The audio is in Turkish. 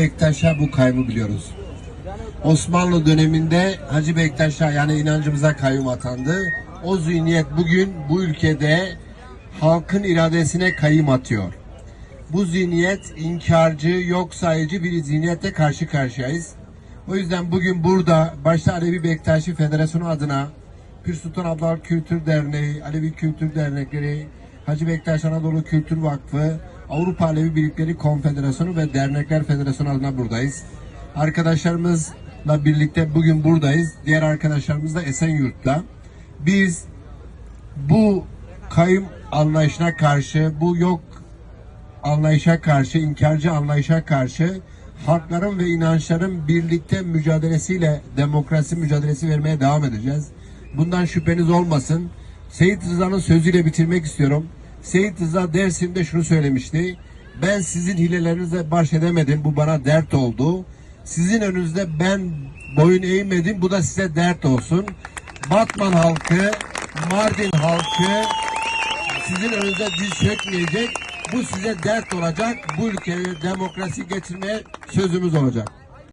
Bektaş'a bu kayyumu biliyoruz. Osmanlı döneminde Hacı Bektaş'a yani inancımıza kayyum atandı. O zihniyet bugün bu ülkede halkın iradesine kayyum atıyor. Bu zihniyet inkarcı, yok sayıcı bir zihniyette karşı karşıyayız. O yüzden bugün burada başta Alevi Bektaşi Federasyonu adına Pir Sultan Abdal Kültür Derneği, Alevi Kültür Dernekleri, Hacı Bektaş Anadolu Kültür Vakfı, Avrupa Alevi Birlikleri Konfederasyonu ve Dernekler Federasyonu adına buradayız. Arkadaşlarımızla birlikte bugün buradayız. Diğer arkadaşlarımız da Esenyurt'ta. Biz bu kayım anlayışına karşı, bu yok anlayışa karşı, inkarcı anlayışa karşı halkların ve inançların birlikte mücadelesiyle demokrasi mücadelesi vermeye devam edeceğiz. Bundan şüpheniz olmasın. Seyit Rıza'nın sözüyle bitirmek istiyorum. Seyit Rıza Dersim'de şunu söylemişti. Ben sizin hilelerinize baş edemedim. Bu bana dert oldu. Sizin önünüzde ben boyun eğmedim. Bu da size dert olsun. Batman halkı, Mardin halkı, sizin önünüze diz çökmeyecek. Bu size dert olacak. Bu ülkeye demokrasi getirmeye sözümüz olacak.